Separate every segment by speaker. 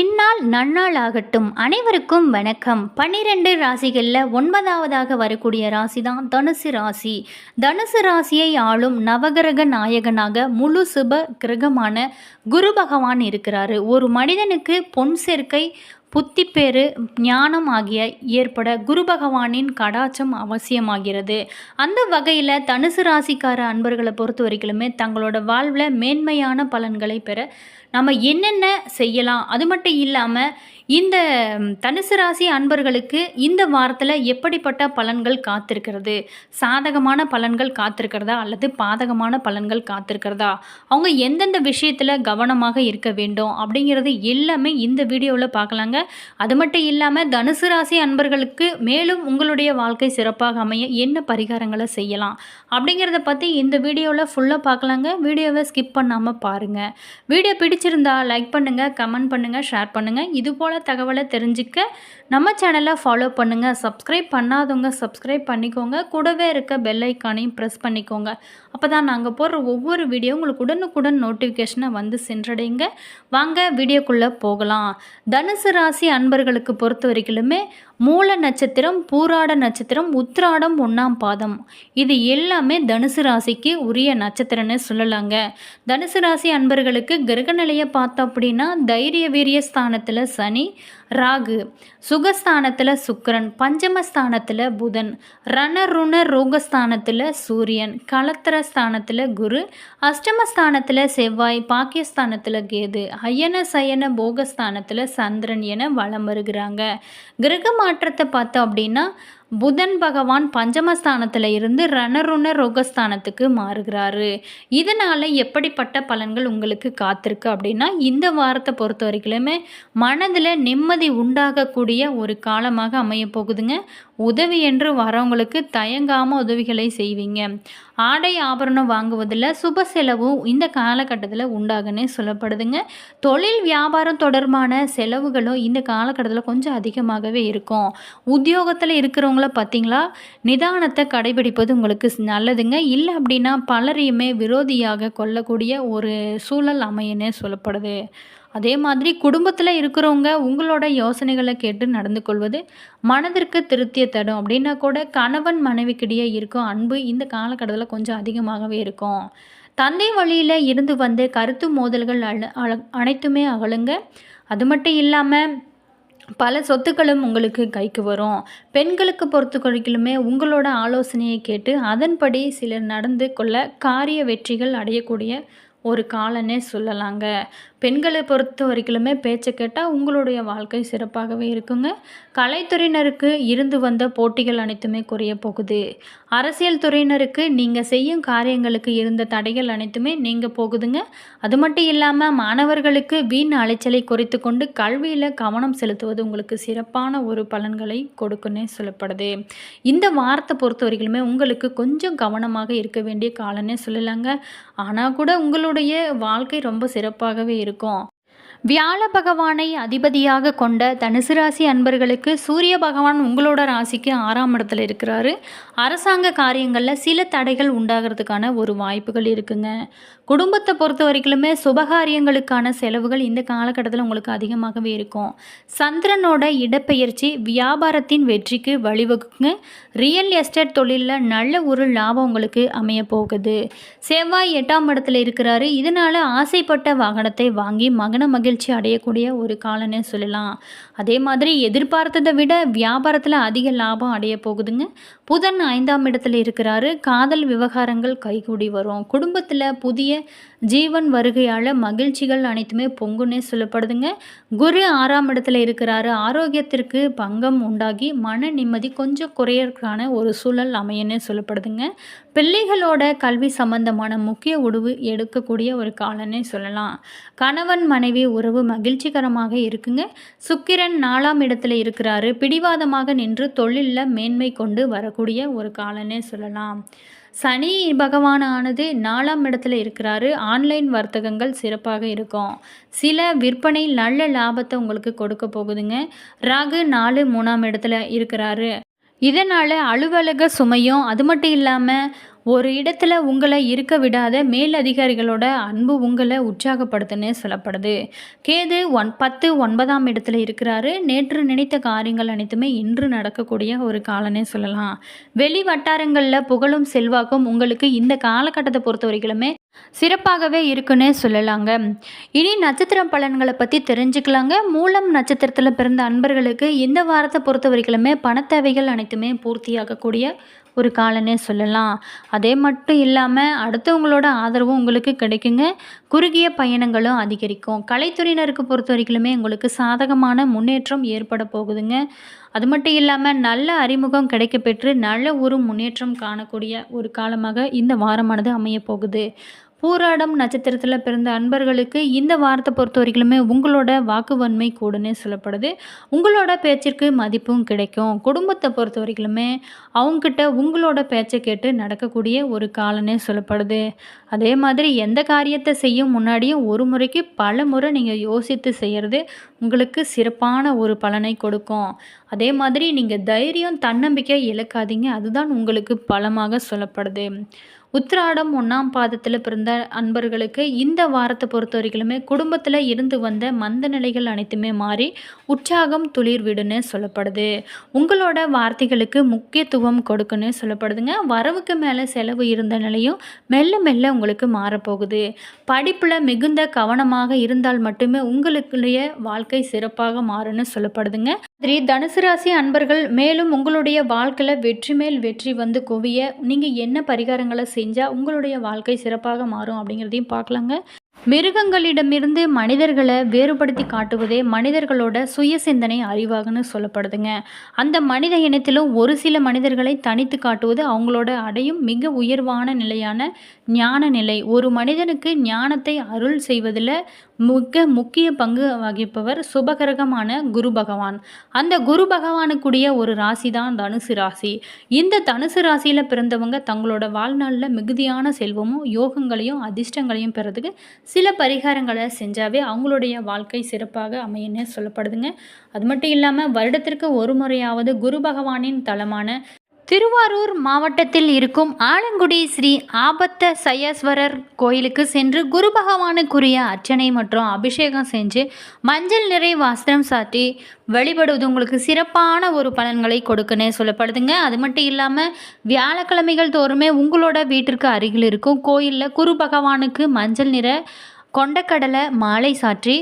Speaker 1: இந்நாள் நன்னாள் ஆகட்டும். அனைவருக்கும் வணக்கம். பன்னிரெண்டு ராசிகளில் ஒன்பதாவதாக வரக்கூடிய ராசி தான் தனுசு ராசி. தனுசு ராசியை ஆளும் நவகிரக நாயகனாக முழு சுப கிரகமான குரு பகவான் இருக்கிறாரு. ஒரு மனிதனுக்கு பொன் சேர்க்கை புத்திப்பேறு ஞானம் ஆகிய ஏற்பட குரு பகவானின் கடாச்சம் அவசியமாகிறது. அந்த வகையில் தனுசு ராசிக்கார அன்பர்களை பொறுத்த வரைக்குமே தங்களோட வாழ்வில் மேன்மையான பலன்களை பெற நம்ம என்னென்ன செய்யலாம்? அது மட்டும் இல்லாமல் இந்த தனுசு ராசி அன்பர்களுக்கு இந்த வாரத்தில் எப்படிப்பட்ட பலன்கள் காத்திருக்கிறது? சாதகமான பலன்கள் காத்திருக்கிறதா? அல்லது பாதகமான பலன்கள் காத்திருக்கிறதா? அவங்க எந்தெந்த விஷயத்தில் கவனமாக இருக்க வேண்டும்? அப்படிங்கிறது எல்லாமே இந்த வீடியோவில் பார்க்கலாங்க. அது மட்டும் இல்லாமல் தனுசு ராசி அன்பர்களுக்கு மேலும் உங்களுடைய வாழ்க்கை சிறப்பாக அமைய என்ன பரிகாரங்களை செய்யலாம்? அப்படிங்கிறத பற்றி இந்த வீடியோவில் ஃபுல்லாக பார்க்கலாங்க. வீடியோவை ஸ்கிப் பண்ணாமல் பாருங்கள் வீடியோ பிடிச்சிருந்தா லைக் பண்ணுங்கள் கமெண்ட் பண்ணுங்கள் ஷேர் பண்ணுங்கள் இது போல் தகவலை தெரிஞ்சுக்க நம்ம சேனலை ஃபாலோ பண்ணுங்கள் சப்ஸ்கிரைப் பண்ணாதவங்க சப்ஸ்கிரைப் பண்ணிக்கோங்க. கூடவே இருக்க பெல் ஐக்கானையும் ப்ரெஸ் பண்ணிக்கோங்க. அப்போ தான் நாங்கள் போடுற ஒவ்வொரு வீடியோ உங்களுக்கு உடனுக்குடன் நோட்டிஃபிகேஷனை வந்து சென்றடைங்க. வாங்க வீடியோக்குள்ளே போகலாம். தனுசு ராசி அன்பர்களுக்கு பொறுத்த வரைக்குமே மூல நட்சத்திரம் பூராட நட்சத்திரம் உத்திராடம் ஒன்றாம் பாதம். இது எல்லாமே தனுசு ராசிக்கு உரிய நட்சத்திரம்னு சொல்லலாங்க. தனுசு ராசி அன்பர்களுக்கு கிரகநிலை கிரகநிலையை பார்த்தோம் அப்படின்னா தைரிய வீரிய ஸ்தானத்தில் சனி ராகு. சுகஸ்தானத்தில் சுக்கரன். பஞ்சமஸ்தானத்தில் புதன். ரணருண ரோகஸ்தானத்தில் சூரியன். கலத்திர ஸ்தானத்தில் குரு. அஷ்டமஸ்தானத்தில் செவ்வாய். பாக்கியஸ்தானத்தில் கேது. அயன சயன போகஸ்தானத்தில் சந்திரன் என வலம் வருகிறாங்க. கிரக மாற்றத்தை பார்த்தோம் அப்படின்னா புதன் பகவான் பஞ்சமஸ்தானத்தில் இருந்து ரணருண ரோகஸ்தானத்துக்கு மாறுகிறாரு. இதனால் எப்படிப்பட்ட பலன்கள் உங்களுக்கு காத்திருக்கு அப்படின்னா இந்த வாரத்தை பொறுத்த வரைக்குமே மனதில் நிம்மதி உண்டாகக்கூடிய ஒரு காலமாக அமைய போகுதுங்க. உதவி என்று வரவங்களுக்கு தயங்காமல் உதவிகளை செய்வீங்க. ஆடை ஆபரணம் வாங்குவதில் சுப செலவும் இந்த காலகட்டத்தில் உண்டாகுன்னு சொல்லப்படுதுங்க. தொழில் வியாபாரம் தொடர்பான செலவுகளும் இந்த காலகட்டத்தில் கொஞ்சம் அதிகமாகவே இருக்கும். உத்தியோகத்தில் இருக்கிறவங்கள பார்த்தீங்களா? நிதானத்தை கடைபிடிப்பது உங்களுக்கு நல்லதுங்க. இல்லை அப்படின்னா பலரையுமே விரோதியாக கொள்ளக்கூடிய ஒரு சூழல் அமையன்னு சொல்லப்படுது. அதே மாதிரி குடும்பத்தில் இருக்கிறவங்க உங்களோட யோசனைகளை கேட்டு நடந்து கொள்வது மனதிற்கு திருப்தியை தடும் அப்படின்னா கூட கணவன் மனைவிக்கிடையே இருக்கும் அன்பு இந்த காலகட்டத்தில் கொஞ்சம் அதிகமாகவே இருக்கும். தந்தை வழியில் இருந்து வந்து கருத்து மோதல்கள் அழ அனைத்துமே அகலுங்க. அது மட்டும் இல்லாமல் பல சொத்துக்களும் உங்களுக்கு கைக்கு வரும். பெண்களுக்கு பொறுத்த வரைக்கிலுமே உங்களோட ஆலோசனையை கேட்டு அதன்படி சிலர் நடந்து கொள்ள காரிய வெற்றிகள் அடையக்கூடிய ஒரு காலனே சொல்லலாங்க. பெண்களை பொறுத்த வரைக்குமே பேச்சை கேட்டால் உங்களுடைய வாழ்க்கை சிறப்பாகவே இருக்குங்க. கலைத்துறையினருக்கு இருந்து வந்த போட்டிகள் அனைத்துமே குறைய போகுது. அரசியல் துறையினருக்கு நீங்கள் செய்யும் காரியங்களுக்கு இருந்த தடைகள் அனைத்துமே நீங்கள் போகுதுங்க. அது மட்டும் இல்லாமல் மாணவர்களுக்கு வீண் அலைச்சலை குறைத்து கொண்டு கல்வியில் கவனம் செலுத்துவது உங்களுக்கு சிறப்பான ஒரு பலன்களை கொடுக்குன்னே சொல்லப்படுது. இந்த வாரத்தை பொறுத்த வரைக்குமே உங்களுக்கு கொஞ்சம் கவனமாக இருக்க வேண்டிய காலன்னே சொல்லலாங்க. ஆனால் கூட உங்களோட உங்களுடைய வாழ்க்கை ரொம்ப சிறப்பாகவே இருக்கும் இருக்கும். வியாழ பகவானை அதிபதியாக கொண்ட தனுசு ராசி அன்பர்களுக்கு சூரிய பகவான் உங்களோட ராசிக்கு ஆறாம் இடத்துல இருக்கிறாரு. அரசாங்க காரியங்களில் சில தடைகள் உண்டாகிறதுக்கான ஒரு வாய்ப்புகள் இருக்குங்க. குடும்பத்தை பொறுத்த வரைக்குமே சுபகாரியங்களுக்கான செலவுகள் இந்த காலகட்டத்தில் உங்களுக்கு அதிகமாகவே இருக்கும். சந்திரனோட இடப்பெயர்ச்சி வியாபாரத்தின் வெற்றிக்கு வழிவகுக்குங்க. ரியல் எஸ்டேட் தொழிலில் நல்ல ஒரு லாபம் உங்களுக்கு அமைய போகுது. செவ்வாய் எட்டாம் இடத்துல இருக்கிறாரு. இதனால் ஆசைப்பட்ட வாகனத்தை வாங்கி மகன மகிழ் மகிழ்ச்சி அடையக்கூடிய ஒரு காலம்னு சொல்லலாம். அதே மாதிரி எதிர்பார்த்ததை விட வியாபாரத்தில் அதிக லாபம் அடைய போகுதுங்க. புதன் ஐந்தாம் இடத்துல இருக்கிறாரு. காதல் விவகாரங்கள் கைகூடி வரும். குடும்பத்தில் புதிய ஜீவன் வருகையால் மகிழ்ச்சிகள் அனைத்துமே பொங்குன்னே சொல்லப்படுதுங்க. குரு ஆறாம் இடத்துல இருக்கிறாரு. ஆரோக்கியத்திற்கு பங்கம் உண்டாகி மன நிம்மதி கொஞ்சம் குறையறதுக்கான ஒரு சூழல் அமையன்னு சொல்லப்படுதுங்க. பிள்ளைகளோட கல்வி சம்பந்தமான முக்கிய உடவு எடுக்கக்கூடிய ஒரு காலன்னே சொல்லலாம். கணவன் மனைவி உறவு மகிழ்ச்சிகரமாக இருக்குங்க. சுக்கிரன் நாலாம் இடத்துல இருக்கிறாரு. பிடிவாதமாக நின்று தொழிலில் மேன்மை கொண்டு வரக்கூடிய ஒரு காலன்னே சொல்லலாம். சனி பகவானானது நாலாம் இடத்துல இருக்கிறாரு. ஆன்லைன் வர்த்தகங்கள் சிறப்பாக இருக்கும். சில விற்பனை நல்ல லாபத்தை உங்களுக்கு கொடுக்க போகுதுங்க. ராகு நாலு மூணாம் இடத்துல இருக்கிறாரு. இதனால் அலுவலக சுமையும் அது மட்டும் இல்லாமல் ஒரு இடத்துல உங்களை இருக்க விடாத மேல் அதிகாரிகளோட அன்பு உங்களை உற்சாகப்படுத்துன்னு சொல்லப்படுது. கேது ஒன் பத்து ஒன்பதாம் இடத்துல இருக்கிறாரு. நேற்று நினைத்த காரியங்கள் அனைத்துமே இன்று நடக்கக்கூடிய ஒரு காலனே சொல்லலாம். வெளி வட்டாரங்களில் புகழும் செல்வாக்கும் உங்களுக்கு இந்த காலகட்டத்தை பொறுத்த வரைக்குமே சிறப்பாகவே இருக்குன்னே சொல்லலாங்க. இனி நட்சத்திர பலன்களை பற்றி தெரிஞ்சுக்கலாங்க. மூலம் நட்சத்திரத்தில் பிறந்த அன்பர்களுக்கு இந்த வாரத்தை பொறுத்த வரைக்குமே பணத்தேவைகள் அனைத்துமே பூர்த்தியாகக்கூடிய ஒரு காலனே சொல்லலாம். அதே மட்டும் இல்லாமல் அடுத்தவங்களோட ஆதரவும் உங்களுக்கு கிடைக்குங்க. குறுகிய பயணங்களும் அதிகரிக்கும். கலைத்துறையினருக்கு பொறுத்த வரைக்குமே உங்களுக்கு சாதகமான முன்னேற்றம் ஏற்பட போகுதுங்க. அது மட்டும் இல்லாமல் நல்ல அறிமுகம் கிடைக்கப்பெற்று நல்ல ஒரு முன்னேற்றம் காணக்கூடிய ஒரு காலமாக இந்த வாரமானது அமைய போகுது பூராடம் நட்சத்திரத்தில் பிறந்த அன்பர்களுக்கு இந்த வாரத்தை பொறுத்த வரைக்குமே உங்களோட வாக்குவன்மை கூடனே சொல்லப்படுது. உங்களோட பேச்சிற்கு மதிப்பும் கிடைக்கும். குடும்பத்தை பொறுத்த வரைக்குமே அவங்கக்கிட்ட உங்களோட பேச்சை கேட்டு நடக்கக்கூடிய ஒரு காலனே சொல்லப்படுது. அதே மாதிரி எந்த காரியத்தை செய்யும் முன்னாடியும் ஒரு முறைக்கு பல முறை நீங்கள் யோசித்து செய்கிறது உங்களுக்கு சிறப்பான ஒரு பலனை கொடுக்கும். அதே மாதிரி நீங்கள் தைரியம் தன்னம்பிக்கை இழக்காதீங்க. அதுதான் உங்களுக்கு பலமாக சொல்லப்படுது. உத்திராடம் ஒன்றாம் பாதத்தில் பிறந்த அன்பர்களுக்கு இந்த வாரத்தை பொறுத்த வரைக்குமே குடும்பத்தில் இருந்து வந்த மந்த நிலைகள் அனைத்துமே மாறி உற்சாகம் துளிர் விடுன்னு சொல்லப்படுது. உங்களோட வார்த்தைகளுக்கு முக்கியத்துவம் கொடுக்குன்னு சொல்லப்படுதுங்க. வரவுக்கு மேலே செலவு இருந்த நிலையும் மெல்ல மெல்ல உங்களுக்கு மாறப்போகுது. படிப்பில் மிகுந்த கவனமாக இருந்தால் மட்டுமே உங்களுடைய வாழ்க்கை சிறப்பாக மாறும்னு சொல்லப்படுதுங்க. மாதிரி தனுசு ராசி அன்பர்கள் மேலும் உங்களுடைய வாழ்க்கையில் வெற்றி மேல் வெற்றி வந்து குவிய நீங்கள் என்ன பரிகாரங்களை செஞ்சால் உங்களுடைய வாழ்க்கை சிறப்பாக மாறும் அப்படிங்கிறதையும் பார்க்கலாங்க. மிருகங்களிடமிருந்து மனிதர்களை வேறுபடுத்தி காட்டுவதே மனிதர்களோட சுய சிந்தனை அறிவாகன்னு சொல்லப்படுதுங்க. அந்த மனித இனத்திலும் ஒரு சில மனிதர்களை தனித்து காட்டுவது அவங்களோட அடையும் மிக உயர்வான நிலையான ஞான நிலை. ஒரு மனிதனுக்கு ஞானத்தை அருள் செய்வதில் மிக முக்கிய பங்கு வகிப்பவர் சுபகரகமான குரு பகவான். அந்த குரு பகவானுக்குரிய ஒரு ராசி தான் தனுசு ராசி. இந்த தனுசு ராசியில் பிறந்தவங்க தங்களோட வாழ்நாளில் மிகுதியான செல்வமும் யோகங்களையும் அதிர்ஷ்டங்களையும் பெறதுக்கு சில பரிகாரங்களை செஞ்சாவே அவங்களுடைய வாழ்க்கை சிறப்பாக அமையன்னு சொல்லப்படுதுங்க. அது மட்டும் இல்லாமல் வருடத்திற்கு ஒரு முறையாவது குரு பகவானின் தலமான திருவாரூர் மாவட்டத்தில் இருக்கும் ஆலங்குடி ஸ்ரீ ஆபத்த சயஸ்வரர் கோயிலுக்கு சென்று குரு பகவானுக்குரிய அர்ச்சனை மற்றும் அபிஷேகம் செஞ்சு மஞ்சள் நிறை வஸ்திரம் சாட்டி வழிபடுவது உங்களுக்கு சிறப்பான ஒரு பலன்களை கொடுக்குன்னு சொல்லப்படுதுங்க. அது மட்டும் இல்லாமல் வியாழக்கிழமைகள் தோறுமே உங்களோட வீட்டிற்கு அருகில் இருக்கும் கோயிலில் குரு பகவானுக்கு மஞ்சள் நிற கொண்டக்கடலை மாலை சாற்றி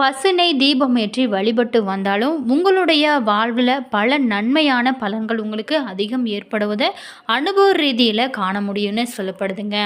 Speaker 1: பசுனை தீபமேற்றி வழிபட்டு வந்தாலும் உங்களுடைய வாழ்வில் பல நன்மையான பலன்கள் உங்களுக்கு அதிகம் ஏற்படுவதை அனுபவ ரீதியில் காண முடியும்னு சொல்லப்படுதுங்க.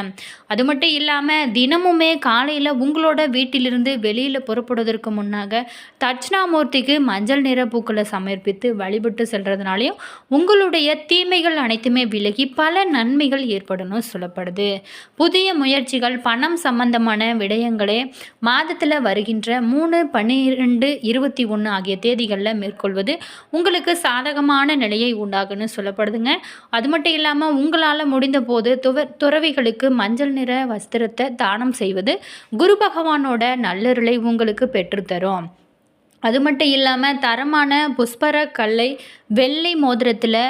Speaker 1: அது மட்டும் இல்லாமல் தினமுமே காலையில் உங்களோட வீட்டிலிருந்து வெளியில் புறப்படுவதற்கு முன்னாக தட்சிணாமூர்த்திக்கு மஞ்சள் நிற பூக்களை சமர்ப்பித்து வழிபட்டு செல்கிறதுனாலையும் உங்களுடைய தீமைகள் அனைத்துமே விலகி பல நன்மைகள் ஏற்படணும் சொல்லப்படுது. புதிய முயற்சிகள் பணம் சம்பந்தமான விடயங்களே மாதத்தில் வருகின்ற மூணு பன்னிரெண்டு இருபத்தி ஒன்று ஆகிய தேதிகளில் மேற்கொள்வது உங்களுக்கு சாதகமான நிலையை உண்டாகுன்னு சொல்லப்படுதுங்க. அது மட்டும் இல்லாமல் உங்களால் முடிந்த போது துவ துறவிகளுக்கு மஞ்சள் நிற வஸ்திரத்தை தானம் செய்வது குரு பகவானோட நல்லருளை உங்களுக்கு பெற்றுத்தரும் அது மட்டும் இல்லாமல் தரமான புஷ்பர கல்லை வெள்ளை மோதிரத்தில்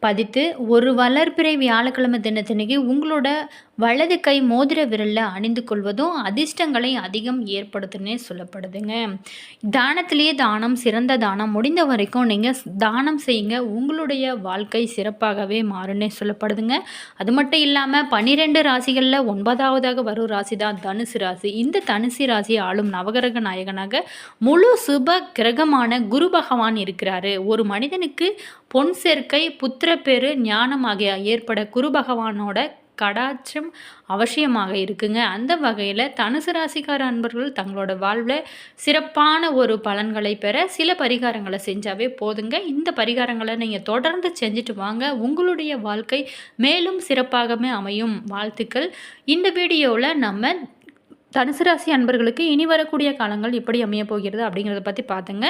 Speaker 1: பதித்து ஒரு வளர்பிறை வியாழக்கிழமை தினத்தன்னைக்கு உங்களோட வலது கை மோதிர விரலில் அணிந்து கொள்வதும் அதிர்ஷ்டங்களை அதிகம் ஏற்படுத்துன்னே சொல்லப்படுதுங்க. தானத்திலேயே தானம் சிறந்த தானம் முடிந்த வரைக்கும் நீங்கள் தானம் செய்யுங்க. உங்களுடைய வாழ்க்கை சிறப்பாகவே மாறுன்னே சொல்லப்படுதுங்க. அது மட்டும் இல்லாமல் பன்னிரெண்டு ராசிகளில் ஒன்பதாவதாக வரும் ராசி தான் தனுசு ராசி. இந்த தனுசு ராசி ஆளும் நவகிரக நாயகனாக முழு சுப கிரகமான குரு பகவான் இருக்கிறாரு. ஒரு மனிதனுக்கு பொன் சேர்க்கை புத்திரப்பேறு ஞானம் ஆகிய ஏற்பட குரு பகவானோட கடாட்சம் அவசியமாக இருக்குங்க. அந்த வகையில் தனுசு ராசிக்கார அன்பர்கள் தங்களோட வாழ்வில் சிறப்பான ஒரு பலன்களை பெற சில பரிகாரங்களை செஞ்சாவே போதுங்க. இந்த பரிகாரங்களை நீங்கள் தொடர்ந்து செஞ்சுட்டு வாங்க. உங்களுடைய வாழ்க்கை மேலும் சிறப்பாகவே அமையும். வாழ்த்துக்கள். இந்த வீடியோவில் நம்ம தனுசு ராசி அன்பர்களுக்கு இனி வரக்கூடிய காலங்கள் எப்படி அமைய போகிறது அப்படிங்கிறத பற்றி பார்த்துங்க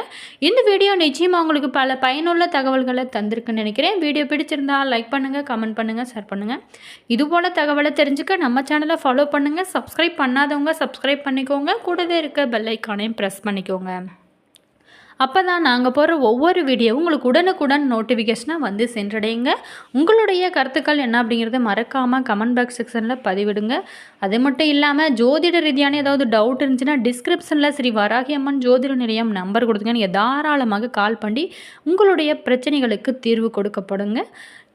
Speaker 1: இந்த வீடியோ நிச்சயமாக உங்களுக்கு பல பயனுள்ள தகவல்களை தந்திருக்குன்னு நினைக்கிறேன். வீடியோ பிடிச்சிருந்தா லைக் பண்ணுங்கள் கமெண்ட் பண்ணுங்கள் ஷேர் பண்ணுங்கள் இதுபோல் தகவலை தெரிஞ்சுக்க நம்ம சேனலை ஃபாலோ பண்ணுங்கள் சப்ஸ்கிரைப் பண்ணாதவங்க சப்ஸ்கிரைப் பண்ணிக்கோங்க. கூடவே இருக்க பெல் ஐக்கானையும் ப்ரெஸ் பண்ணிக்கோங்க. அப்போ தான் நாங்கள் போடுற ஒவ்வொரு வீடியோவும் உங்களுக்கு உடனுக்குடன் நோட்டிஃபிகேஷனாக வந்து சென்றடையுங்க. உங்களுடைய கருத்துக்கள் என்ன அப்படிங்கிறத மறக்காமல் கமெண்ட் பாக்ஸ் செக்ஷனில் பதிவிடுங்க. அது மட்டும் இல்லாமல் ஜோதிட ரீதியான ஏதாவது டவுட் இருந்துச்சுன்னா டிஸ்கிரிப்ஷனில் ஸ்ரீ வராகி அம்மன் ஜோதிட நிலையம் நம்பர் கொடுத்துங்க. நீங்கள் தாராளமாக கால் பண்ணி உங்களுடைய பிரச்சனைகளுக்கு தீர்வு கொடுக்கப்படுங்க.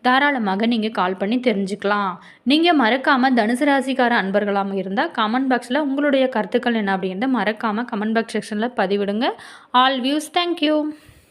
Speaker 1: தாராளமாக நீங்கள் கால் பண்ணி தெரிஞ்சுக்கலாம். நீங்கள் மறக்காமல் தனுசு ராசிக்கார அன்பர்களாக இருந்தால் கமெண்ட் பாக்ஸில் உங்களுடைய கருத்துக்கள் என்ன அப்படின்றத மறக்காமல் கமெண்ட் பாக்ஸ் செக்ஷனில் பதிவிடுங்க. All views thank you